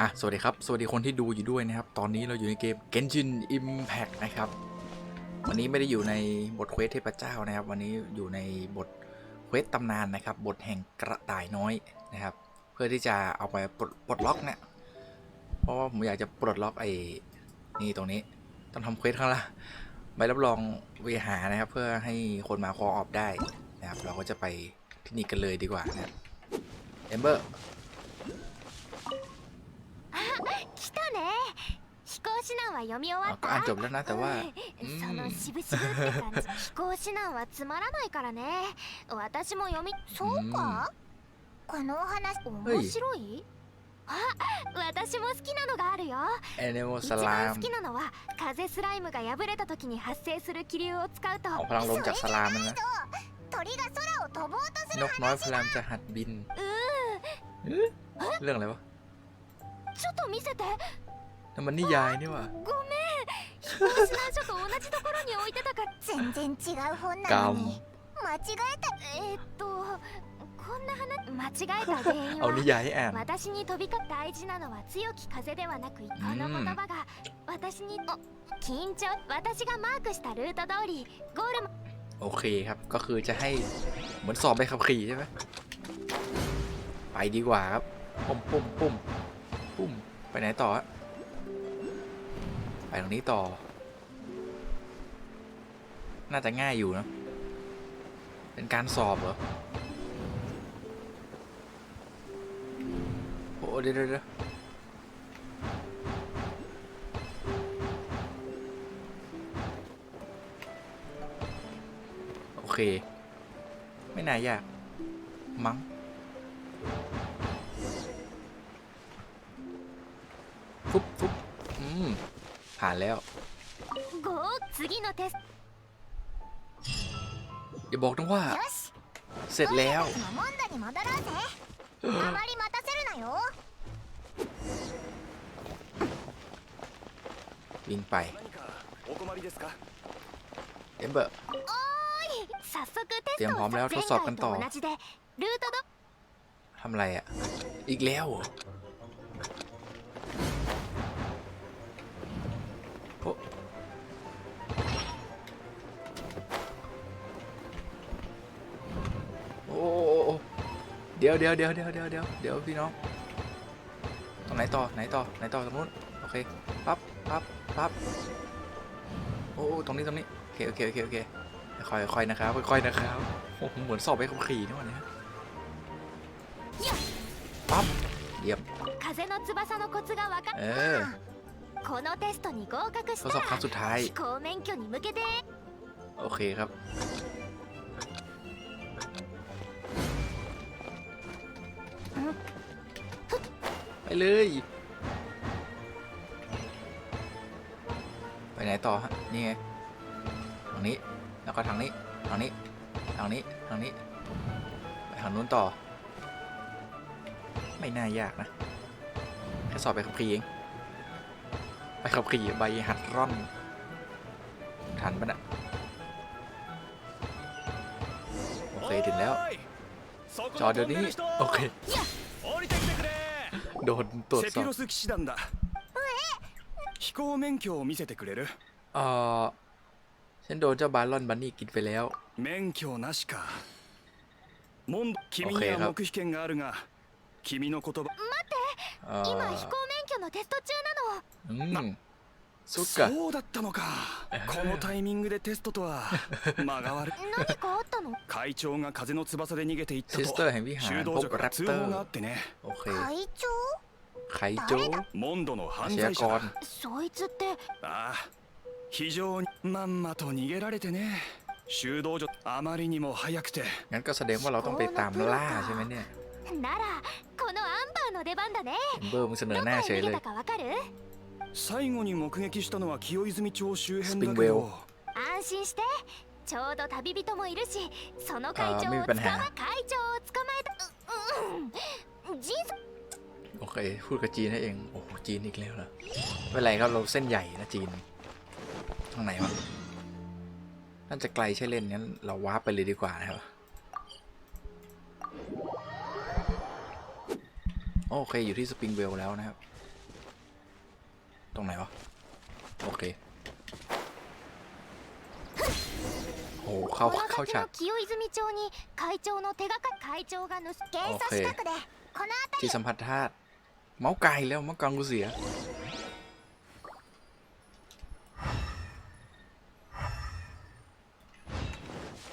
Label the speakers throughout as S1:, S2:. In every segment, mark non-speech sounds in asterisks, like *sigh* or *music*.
S1: อะ สวัสดีครับ สวัสดีคนที่ดูอยู่ด้วยนะครับ ตอนนี้เราอยู่ในเกม Genshin Impact นะครับ วันนี้ไม่ได้อยู่ในบทเควสเทพเจ้านะครับ วันนี้อยู่ในบทเควสตำนานนะครับ บทแห่งกระต่ายน้อยนะครับ เพื่อที่จะเอาไปปลดปลดล็อกเนี่ย เพราะว่าผมอยากจะปลดล็อกไอ้นี่ตรงนี้ ต้องทำเควสข้างละใบรับรองเวหานะครับ เพื่อให้คนมาคอออฟได้นะครับ เราก็จะไปที่นี่กันเลยดีกว่านะครับเอมเบอร์
S2: 指南は読み終わっ
S1: ก็อ่าน
S2: た
S1: จบแล้วนะแต่ว่า
S2: うん
S1: うん
S2: その渋々って感じ飛行指南はつまらないからね私も読みそうかこのお話面白いあ私も好きなのがあるよ
S1: แอนิโมส
S2: 一
S1: ลา
S2: 番
S1: ม
S2: 好きなのは風スライムが破れた時に発生する気流を使うと
S1: เอาพลังลมจากสลามมันนะ
S2: 鳥が空を飛ぼうとす
S1: นกน้อยพลามจะหัดบินเอ๊ะเรื่องอะไรวะ
S2: ちょっと見せて
S1: นั่นมันนิยายนี่หว่า
S2: ごめん飛行指南書と同じところに置いてたから全然違う本
S1: なのに
S2: 間違えたえー、っとこんな話間違えた原因
S1: เอา
S2: は
S1: นิยายให้อ่าน
S2: 私に飛び交大事なのは強き風ではなくこの言葉が私にお緊張私がマークしたルート通りゴールま
S1: โอเคครับ ก็คือจะให้เหมือนสอบไปขับขี่ใช่ไหมไปดีกว่าครับปุ่มปุ่มปุ่มปุ่มไปไหนต่อฮะไป ตรงนี้ต่อ น่าจะง่ายอยู่นะ เป็นการสอบเหรอ โอ้เดี๋ยวเดี๋ยวยโอเค ไม่น่ายาก มั้งฟุบฟุบอืม ผ่านแล้วอย่าบอกนะว่า เสร็จแล้ววิ่งไปเอมเบอร์เตรียมพร้อมแล้วทดสอบกันต่อทำอะไรอะ อีกแล้ว ดี๋ยวเดี๋ยวเดี๋ยวเดี๋ยวเดี๋ยวเดี๋ยวเดี๋ยวพี่น้อง ตรงไหนต่อ ไหนต่อ ไหนต่อ ตรงนู้น โอเค ปั๊บ ปั๊บ ปั๊บ โอ้โอ้ตรงนี้ ตรงนี้ โอเค โอเค โอเค โอเค ค่อยๆค่อยๆนะครับ ค่อยๆนะครับโอ้โหเหมือนสอบไปขับขี่นี่หว่าเนี่ยปั๊บเยี่ยม
S2: 風の翼のコツが分かっ
S1: เออ
S2: このテストに合格し
S1: ทด
S2: た
S1: สอบครั้งสุดท้าย
S2: 飛行免許に向けて
S1: โอเคครับ เลย ไปไหนต่อฮะ นี่ไง ทางนี้ แล้วก็ทางนี้ ทางนี้ ทางนี้ ทางนี้ ไปทางนู้นต่อ ไม่น่ายากนะ แค่สอบไปขับขี่เอง ไปขับขี่ใบหัดร่อน ทันปะนะโอเคถึงแล้ว จอเดี๋ยวนี้ โอเค โดนตรวจ
S3: セ
S1: สอ
S3: ピ
S1: บ
S3: ロス騎士団だ飛行免許を見せてくれる
S1: เออฉันโดนเจ้าบาลอนบันนี่กินไปแล้ว
S3: 免許なしかモンド君に
S1: オッケー
S3: は黙秘権があるが君の言葉
S1: เออ
S2: 今飛行免許のテスト中
S1: อืมสุดกะ
S3: そうだったのかこのタイミングでテストとは間が悪い
S2: なの何かあったの
S3: 会長が風の翼で逃げていった
S1: ซิส
S3: と
S1: เตอร์แห่งวิหาร
S3: 修
S1: พ
S3: 道
S1: บ
S3: 女か
S1: แร
S3: ら
S1: ป
S3: 通
S1: เตอ
S3: 報
S1: ร์
S3: があってね
S1: โอเค
S2: 会長
S1: ไคโจ
S3: モンドの
S1: อา
S3: 犯
S1: ชญา
S3: 罪
S1: ก
S3: 者
S1: ร
S3: だ
S2: そいつって
S3: ああ非常にまんまと逃げられてね修道女あまりにも早くて
S1: งั้นก็แสดงว่าเราต้องไปตามล่าใช่ไหมเนี่ย
S2: ならこのアンバーの出番だね
S1: เอมเบอร์มึงเสน
S2: ど
S1: อ
S2: こ
S1: หน้า
S2: へ
S1: เฉย
S2: 逃
S1: เล
S2: げ
S1: ย
S2: たかわかる
S3: 最後に目撃したのは清泉町周辺だけ
S1: Springwell
S3: ど
S2: 安心してちょうど旅人もいるしその会長
S1: あー
S2: を捕ま
S1: ไม่มีปัญหา
S2: 会長を捕まえたううん人生
S1: โอเค พูดกับจีนให้เอง โอ้จีนอีกแล้วเหรอไม่เไรครับเราเส้นใหญ่นะจีนทางไหนวะน่าจะไกลใช่เล่นงั้นเราวาร์ปไปเลยดีกว่านะครับโอเคอยู่ที่สปริงเวลแล้วนะครับ ตรงไหนวะ โอเคโอ้เข้าเข้าฉาก
S2: โอเค
S1: ที่สัมผัสธาตุ เมาส์ไก่แล้วเมาส์กลางกูเสีย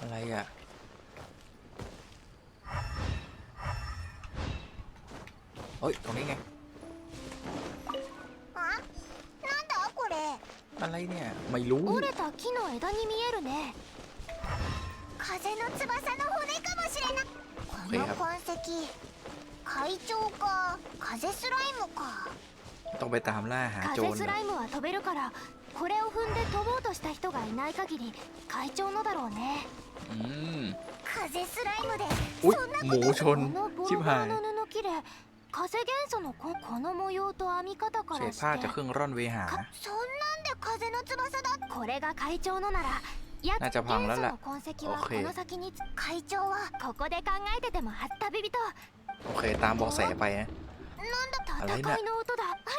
S1: อะไรอ่ะ เฮ้ย ตรงนี้ไง
S2: あなんだこれ
S1: อะไรเนี่ย ไม่รู้
S2: 折れた木の枝に見えるね風の翼の骨かもしれないこの痕跡 会長か風スライムか
S1: ต้องไปตามล่าหาโจ
S2: 風
S1: ร
S2: スライムは飛べるからこれを踏んで飛ぼうとした人がいない限り会長のだろうね
S1: อืม
S2: 風スライムで
S1: อุ๊ย
S2: そんな
S1: หมูช
S2: こ
S1: น
S2: のボ
S1: ชิบ
S2: ロボ
S1: หา
S2: ロ
S1: ย
S2: の布切れ風元素のここの模様と編み方か
S1: เศ
S2: ら
S1: ษ
S2: し
S1: ผ้า
S2: て
S1: จากเครื่องร่อนเวหา
S2: かそんなんで風の翼だこれが会長のならや
S1: น่าจะพังแล้ว
S2: 元
S1: แห
S2: 素
S1: ละ
S2: の痕跡は
S1: โอ
S2: こ
S1: เค
S2: の先に会長はここで考えててもは旅人
S1: โอเคตามบอกแสไปนะ อะไร
S2: เนี่ย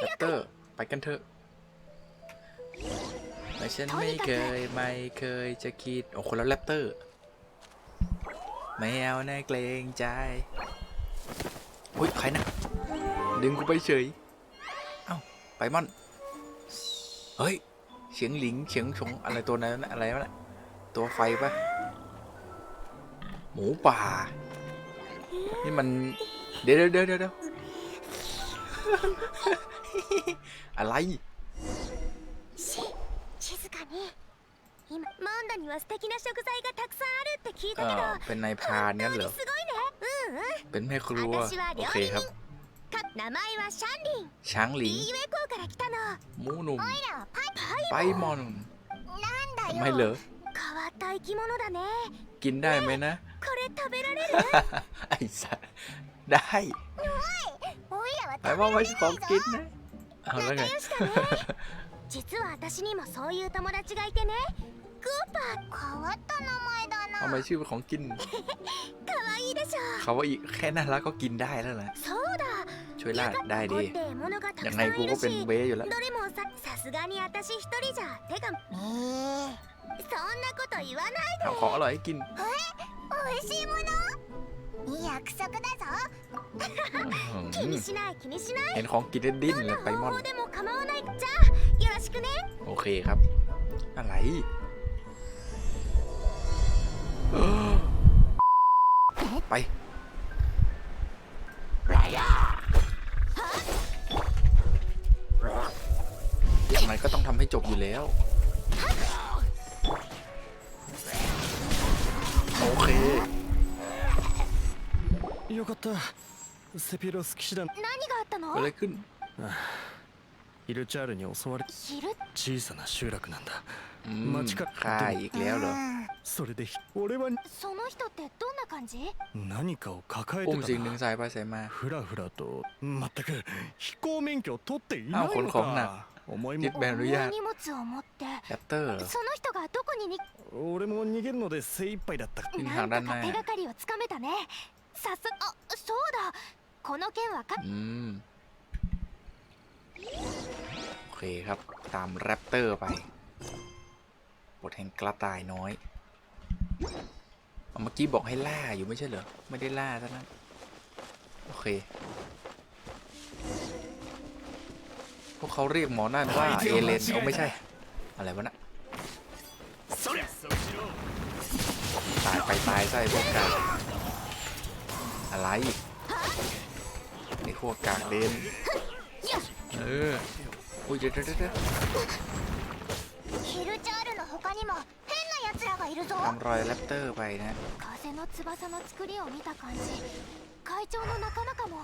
S1: แรปเตอร์ไปกันเถอะแต่ฉันไม่เคยไม่เคยจะคิด โอ้คนแล้วแรปเตอร์ ไม่เอาแน่เกรงใจเฮ้ยใครนะดึงกูไปเฉย เอ้าไปมอน เฮ้ยเสียงหลิงเสียงชงอะไรตัวนั้นอะไรวะน่ะตัวไฟปะหมูป่า นี่มัน เดี๋ยวเดี๋ยวเดี๋ยวเดี๋ยว อะไร
S2: し静かに今マンダには素敵な食材がたくさんあるって聞い
S1: เอ
S2: たけど
S1: อเป็นนายพรานงั้นเหรอ
S2: すごいねうんうん
S1: เป็นแม่ครัว
S2: 私は
S1: โอ
S2: 料
S1: เค
S2: 理
S1: ครับ
S2: 人か名前はシャンリン
S1: ช้างหลิง
S2: リーウェイ校から来たの
S1: หมูหนุ่ม
S2: おいらはパイパ
S1: ไปมอน
S2: イ
S1: ทำไมเหรอ
S2: 変わった生き物だね
S1: กินได้ไหมนะ
S2: これ食べられる
S1: ไอ้สัส ได้
S2: おいらは
S1: ไปว่าไม่ใช่ของกินนะเอาแล้วไง
S2: 仲良しだね実は私にもそういう友達がいてねグーパー変わった名前だ
S1: ทำไมชื่อเป็นของกิน
S2: 可愛いでしょ
S1: เขาว่าอีกแค่น่ารักก็กินได้แล้วนะ
S2: そうだ
S1: ช่วยล่าได้
S2: ここ
S1: ดิ
S2: ってものがた
S1: ยั
S2: く
S1: ง
S2: さ
S1: ไง
S2: ん
S1: กู
S2: い
S1: ก็
S2: る
S1: เป็น
S2: し
S1: เวอยู่แล้ว
S2: どれもささすがに私一人じゃ手がええそんなこと言わない
S1: ทำของอร่อยให้กิน
S2: 美味しいもの 約束だぞ
S1: อื้อ
S2: 気
S1: หือ
S2: にしない気にしない
S1: เห็นของกินได้ดิ้น
S2: どん
S1: เล
S2: ない
S1: ไปม
S2: 方
S1: อน
S2: 法でも構わないじゃあよろしくね
S1: โอเคครับ อะไร ไป อย่างไรก็ต้องทำให้จบอยู่แล้ว โอเค
S3: よかった。セピロス騎士団。
S2: 何があったの？
S1: あれくんあ
S3: ヒルチャールに襲われ小さな集落なんだ。
S1: うん、
S3: 間
S1: 町かはい行くよ
S3: それで俺は
S2: その人ってどんな感じ？
S3: 何かを抱えてたふらふらと全く飛行免許を取っていないのか。重いも
S2: 荷物を持って。
S1: やった。
S2: その人がどこにに
S3: 俺も逃げるので精一杯だった。
S2: なんとか手がかりをつかめたね。さすあそうだこの件はか
S1: อืม โอเคครับ ตามแรปเตอร์ไปบทแห่งกระต่ายน้อยเอาเมื่อกี้บอกให้ล่าอยู่ไม่ใช่เหรอ ไม่ได้ล่าซะนั้นโอเค พวกเขาเรียกหมอนั่นว่าเอเลนเอาไม่ใช่ อะไรวะน่ะ
S3: そりゃそうしろ
S1: ตายไปตายใส่พวกกาก อะไรไอ้พวกกากเลนเอออุ้ยเดี๋ยวเดี๋ยวเดี๋ยว
S2: ヒルチャールの他にも変な奴らがいるぞ
S1: ตามรอยแรปเตอร์ไปนะ
S2: 風の翼の作りを見た感じ会長の仲間かも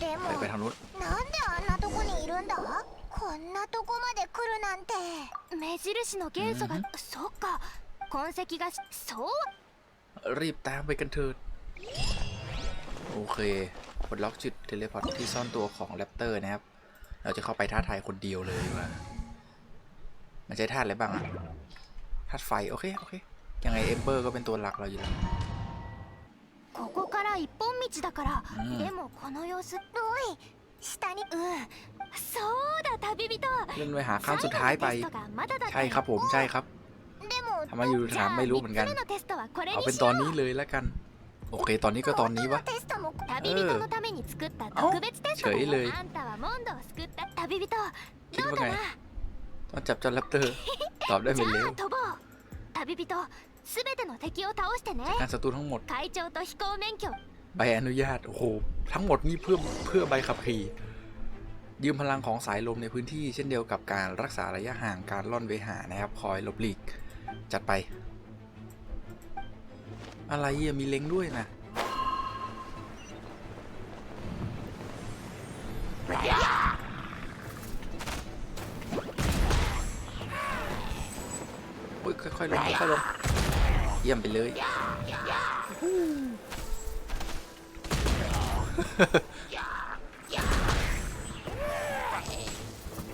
S2: で
S1: ไป
S2: も
S1: ไปทางนู้น
S2: なんであんなとこにいるんだこんなとこまで来るなんて目印の元素が、
S1: うん
S2: そっか痕跡がしそう
S1: รีบตามไปกันเถิด โอเคปลดล็อกจุดเทเลพอร์ตที่ซ่อนตัวของแรปเตอร์นะครับ เราจะเข้าไปท้าทายคนเดียวเลยดีกว่า มันใช้ธาตุอะไรบ้างอะธาตุไฟ โอเค โอเค ยังไงเอมเบอร์ก็เป็นตัวหลักเราอยู่แล้ว
S2: ここから ら一本道だから、
S1: うん
S2: でもこの様子おい下にうんそうだ旅人
S1: เล่นไปหาขั้นสุดท้ายไป
S2: 最後のテストがまだだった
S1: ใช่ครับผมใช่ครับ
S2: でも
S1: ทำไมอยู่ถามไม่รู้เหมือนกัน
S2: じゃあ三つ目のテストはこれ
S1: เอา
S2: に
S1: เป็น
S2: し
S1: ต
S2: よ
S1: อ
S2: うん
S1: นี้เลยแล้วกัน โอเค ตอนนี้ก็ตอนนี้วะ
S2: เออ
S1: เฉยเลยคิดว่าไงต้องจับจอนแรปเตอร์ตอบได้
S2: เป็
S1: นเร็ว
S2: จัด
S1: การศัตรูทั้งหมดใบอนุญาตโอ้โหทั้งหมดนี่เพื่อเพื่อใบขับขี่ยืมพลังของสายลมในพื้นที่เช่นเดียวกับการรักษาระยะห่างการล่อนเวหานะครับ คอยลบหลีก จัดไป อะไรอะมีเล็งด้วยนะโอ้ยค่อยๆลงค่อยๆลงเยี่ยมไปเลย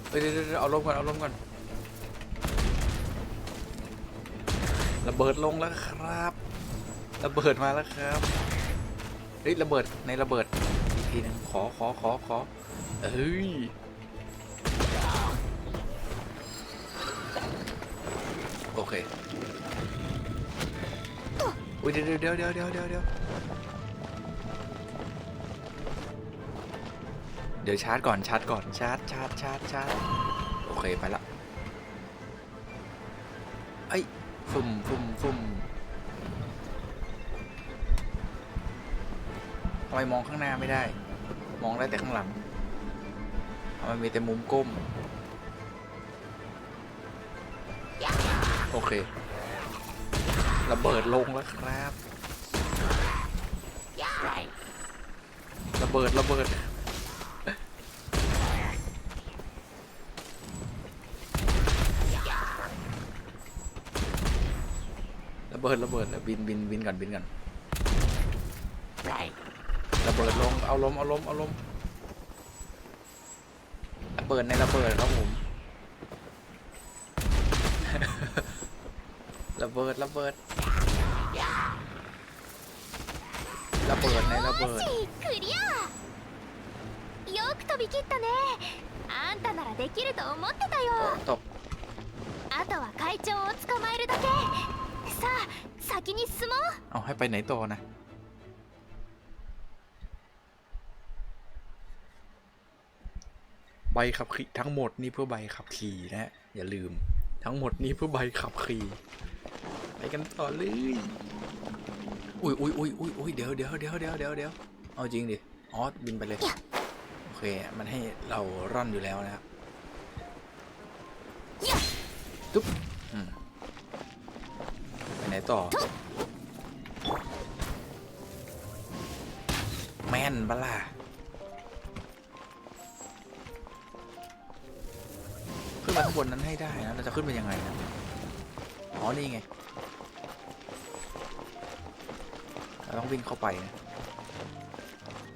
S1: เฮ้ยเดี๋ยวเดี๋ยวเดี๋ยวเอาลมก่อน เอาลมก่อน ระเบิดลงแล้วครับ ระเบิดมาแล้วครับ เฮ้ยระเบิดในระเบิดอีกทีหนึงขอขอขอขอเอ้ยโอเคอุ้ยเดี๋ยวเดี๋ยวเดี๋ยวเดี๋ยวเดี๋ยวเดี๋ยวเดี๋ยวชาร์จก่อนชาร์จก่อนชาร์จชาร์จชาร์จชาร์จโอเคไปละไอ้ยฟุ่มฟุ่มฟุ่ม ไมมองข้างหน้าไม่ได้ มองได้แต่ข้างหลังทำไมมีแต่มุมก้ม โอเค ระเบิดลงแล้วครับ ระเบิด ระเบิดระเบิดระเบิดบินบินบินก่อนบินก่อน เบิดลงเอาลมเอาลมเอาลมระเบิดในระเบิดครับผม ระเบิดระเบิดระเบิดในระเบิด
S2: しクリアよく飛び切ったねあんたならできると思ってたよ
S1: ตก
S2: あとは会長を捕まえるだけさあ先に進もう
S1: เอาให้ไปไหนต่อนะ บขับขี่ทั้งหมดนี่เพื่อใบขับขี่นะฮะอย่าลืมทั้งหมดนี่เพื่อใบขับขี่ไปกันต่อเลยอุ้ยอุ้ยอุ้ยอุ้ยอุ้ยเดี๋ยวเดี๋ยวเดี๋ยวเดี๋ยวเดี๋ยวเดี๋ยวเอาจริงดิอ๋อบินไปเลยโอเคมันให้เราร่อนอยู่แล้วนะครับตุ๊บไปไหนต่อ แม่นบล่ะ ขึ้าข้างบนนั้นให้ได้นะ เราจะขึ้นไปยังไงนะ อ๋อ นี่ไง เราต้องวิ่งเข้าไปนะ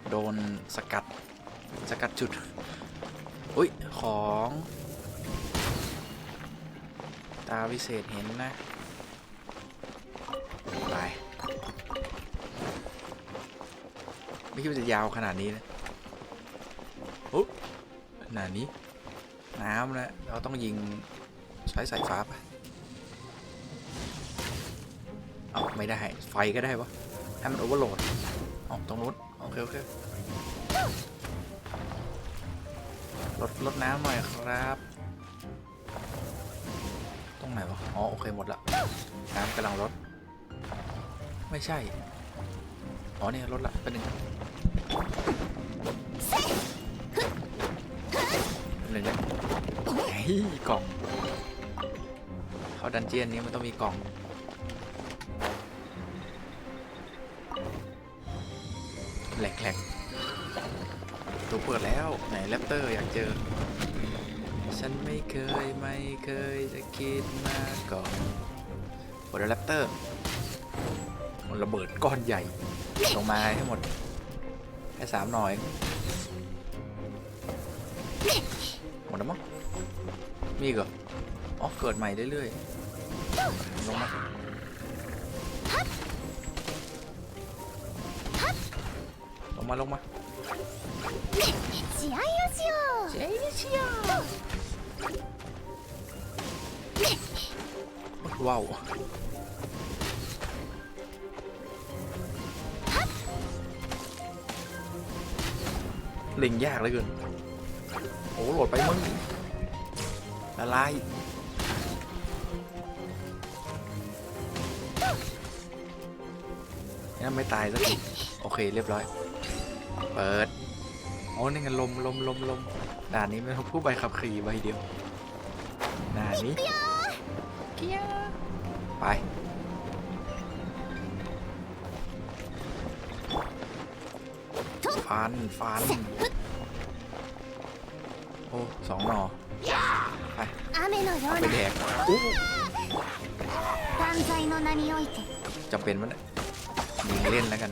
S1: โดนสกัด สกัดจุด อุ้ย ของ ตาวิเศษเห็นนะไปไม่คิดว่าจะยาวขนาดนี้นะโอ้ขนาดนี้ น้ำนะเราต้องยิงใช้สายฟ้าไปเอาไม่ได้ ไฟก็ได้ปะให้มันโอเวอร์โหลดเอาตรงนู้นโอเคโอเคลดลดน้ำหน่อยครับ ตรงไหนวะ อ๋อ โอเคหมดละ น้ำกำลังลด ไม่ใช่ อ๋อเนี่ยลดละเป็นหนึ่ง หนึ่งนะเฮ้ยกล่อง เขาดันเจียนนี้มันต้องมีกล่องแหลกแหลกตัวเปิดแล้ว ไหนแรปเตอร์อยากเจอ ฉันไม่เคยไม่เคยจะคิดมาก่อนเปิดแรปเตอร์ มันระเบิดก้อนใหญ่ลงมาให้หมดแค่สามหน่อย มดแล้วมั้งมีอีกเหรออ๋อ เกิดใหม่เรื่อยๆ ลงมา มาลงมา
S2: 試合をしよう試合をしよ
S1: ว้าวเล็งยากเหลือเกิน โอ้โหโหลดไปมึงละลายยังไม่ตายสักทีโอเคเรียบร้อย เปิดโอ้นี่ไงลมลมลมลมด่านนี้ไม่ต้องผู้ใบขับขี่ใบเดียวด่านนี้ไปฟันฟันโอ้สองหน่อไปเอาไปแดกจำเป็นมั้ยยิงเล่นแล้วกัน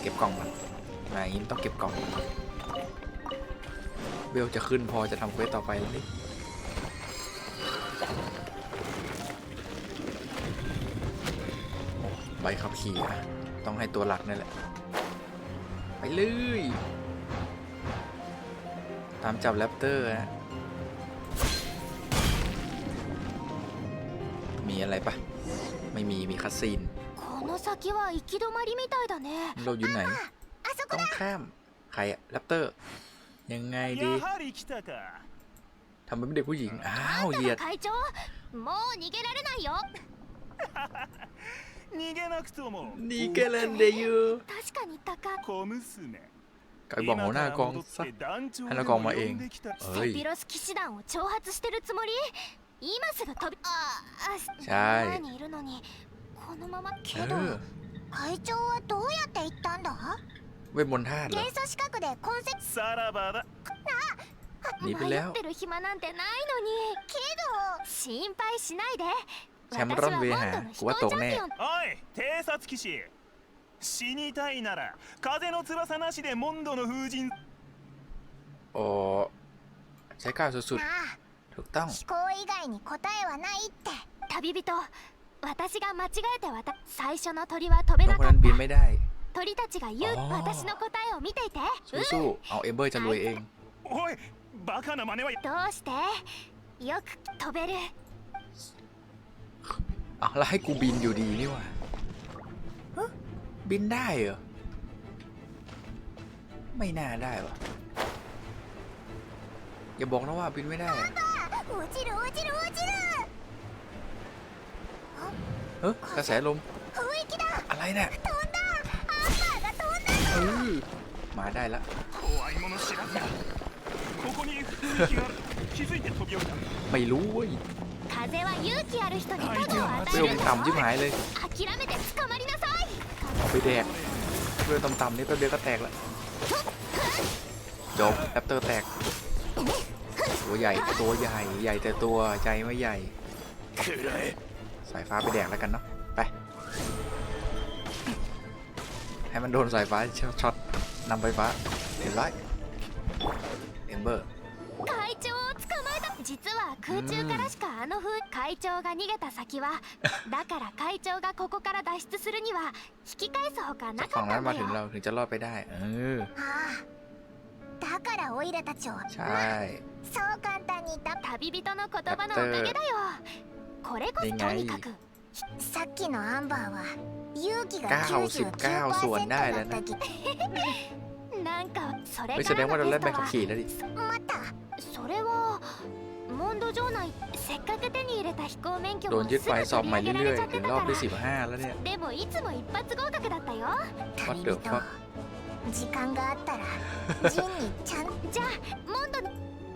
S1: เก็บกล่องมันมาอย่างนี้ต้องเก็บกล่องเบลจะขึ้นพอจะทำเควสต่อไปแล้วนี่ใบขับขี่อะต้องให้ตัวหลักนั่นแหละ ไปเลย ตามจับแรปเตอร์ฮะมีอะไรปะ ไม่มี มีคัสซีน
S2: この先は行き止まりみたいだね
S1: เราอยู่ไหน
S2: あそこ
S1: ต้องข้าม ใครอะแรปเตอร์ ยังไงดี
S3: やはり来たか
S1: ทำไมเป็นเด็กผู้หญิง อ้าวเหยียด
S2: 会長もう逃げられないよ
S3: 逃げなくとも
S1: นี่แกลันเดยู
S2: 確かに高
S3: 小娘
S1: ก็บอกหัวหน้ากองซะ ให้นักกองมาเอง เอ้ย
S2: セピロス騎士団を挑発してるつもり今すぐ飛びああ
S1: ใช่
S2: 前にいるのにこのまま
S1: เอ
S2: けど
S1: อ
S2: 会長はどうやって行ったんだ
S1: เวทมนต์ธาตุเหรอ
S2: 元素資格で痕跡
S3: さらばだ
S1: หนีไปแล้ว
S2: 迷ってる暇なんてないのにけど心配しないで
S1: แชมป์ร่อนเวหากูว่าตกแน่
S3: おい偵察騎士 死にたいなら風の翼なしでモンドの風神
S1: โอ้ใช้ก้าวสุด
S2: なあ
S1: ๆ ถูกต้อง
S2: 飛行以外に答えはないって旅人私が間違えてわた最初の鳥は飛べ
S1: น้อง
S2: な
S1: คน
S2: か
S1: นั้นบิน
S2: っ
S1: ไม่ได้
S2: た鳥たちが言う
S1: あー
S2: 私の答えを見ていてうん
S1: สู้ๆ เอาเอมเบอร์จะรวยเอง
S3: おいバカな真似は
S2: どうしてよく飛べる
S1: เอาแล้วให้กูบินอยู่ดีนี่หว่าฮะ บินได้เหรอ ไม่น่าได้วะอย่าบอกนะว่าบินไม่ได้เฮ้กระแสลม อะไรเนี่ยเออมาได้ละไม่รู้เว้ยเป
S2: ลง
S1: ต่ำจิ้มหายเลย ไปแดกเพื่อต่ำๆนี่แป๊บเดียวก็แตกแล้วจบแอปเตอร์แตก ตัวใหญ่ตัวใหญ่ใหญ่แต่ตัวใจไม่ใหญ่ สายฟ้าไปแดกแล้วกันเนาะไปให้มันโดนสายฟ้าช็อตนำไฟฟ้าเห็นไรเอมเบอร์
S2: 実は空中からしかあの風会長が逃げた先は *laughs* だから会長がここから脱出するには引き返すほかなかった
S1: の
S2: よ。ああだからオイラたちを。
S1: まあ。
S2: そう簡単にた旅人の言葉のおかげだよ。これこそとにかくさっきのアンバーは勇気が
S1: 99%
S2: だったぎ *laughs* なんかそれからのテストは待たそれはモンド城内せっかく手に入れた飛行免許
S1: โด
S2: も
S1: น
S2: す
S1: ยึ
S2: ぐ
S1: ดไฟสอบ
S2: 取り
S1: ใหม่
S2: 上げら
S1: เรื่
S2: れ
S1: อย
S2: ちゃっ
S1: ๆ ถึ
S2: て
S1: ง
S2: た
S1: รอบ
S2: か
S1: ที่
S2: ら
S1: 15แล้วเนี่ย
S2: でもいつも一発合格だったよ
S1: What
S2: 旅
S1: the
S2: 人
S1: fuck
S2: 時間があったらジンにちゃんじゃあモンドに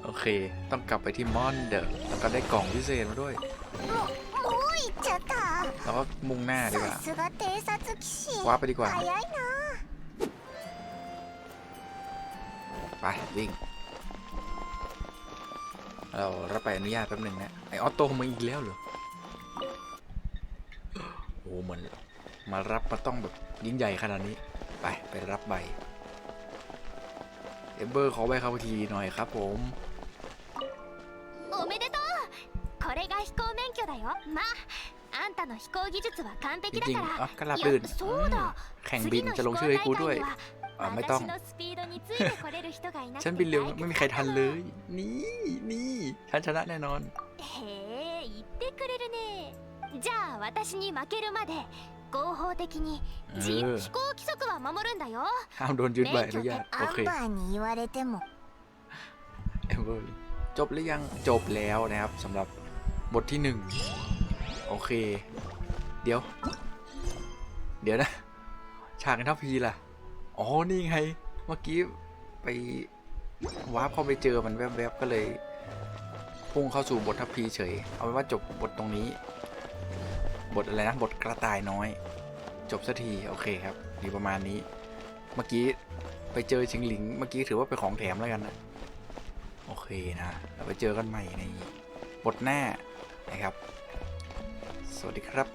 S1: โอเค ต้องกลับไปที่มอนเดอร์แล้วก็ได้กล่องพิเศษมาด้วย
S2: ももう行っちゃった
S1: แล้วก็มุ่งหน้าดีกว่า
S2: さすが偵察騎士
S1: ว้าร์ปไปดีกว่า
S2: 早いな
S1: ไปวิ่ง เรารับไปอนุญาตแป๊บหนึ่งนะ ไอออโต้มาอีกแล้วเหรอ โอ้เหมือนมารับมาต้องแบบยิ่งใหญ่ขนาดนี้ ไป ไปรับใบ เอมเบอร์ขอใบขับขี่หน่อยครับผม
S2: おめでとうこれが飛行免許だよまああんたの飛行技術は完
S1: จ
S2: 璧だ
S1: ริง
S2: か
S1: ๆอ๋อ
S2: ら
S1: ก็รับ
S2: い
S1: ลื่น
S2: やそうだ
S1: อืมแข่งบินจะลงชื่อให้กูด้วย
S2: 次の飛行大会には
S1: อ่าไม่ต้อง
S2: 私のスピー ドについてこれる人がいなく
S1: ฉัน
S2: て
S1: บินเร็ว
S2: 退屈
S1: ไม่มีใครทันเลย นี่นี่ฉันชนะแน่นอน
S2: へえ言ってくれるねじゃあ私に負けるまで合法的に自
S1: うん
S2: 飛行規則は守るんだよ
S1: ห้ามโดนยึดใบอนุญาตโอเค
S2: アンバーに言われても
S1: เอเวอร์จบหรือยังจบแล้วนะครับสำหรับบทที่หนึ่งโอเค เดี๋ยว เดี๋ยวนะ ฉากในทัพพีล่ะ อ๋อ นี่ไง เมื่อกี้ไปวาร์ปเข้าไปเจอมันแวบๆก็เลยพุ่งเข้าสู่บททัพพีเฉย เอาเป็นว่าจบบทตรงนี้ บทอะไรนะ บทกระต่ายน้อย จบสักทีโอเคครับดีประมาณนี้ เมื่อกี้ไปเจอชิงหลิง เมื่อกี้ถือว่าเป็นของแถมแล้วกันนะ โอเคนะเราไปเจอกันใหม่ในบทหน้านะครับ สวัสดีครับ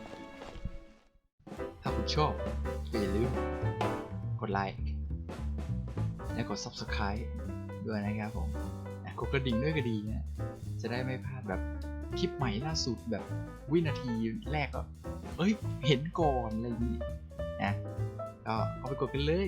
S1: ถ้าคุณชอบ อย่าลืม กดไลค์ และกด Subscribe ด้วยนะครับผมอะกดกระดิ่งด้วยก็ดีนะ จะได้ไม่พลาดแบบคลิปใหม่ล่าสุดแบบวินาทีแรกก็ เอ้ย เห็นก่อนอะไรอย่างนี้นะ ก็เอาไปกดกันเลย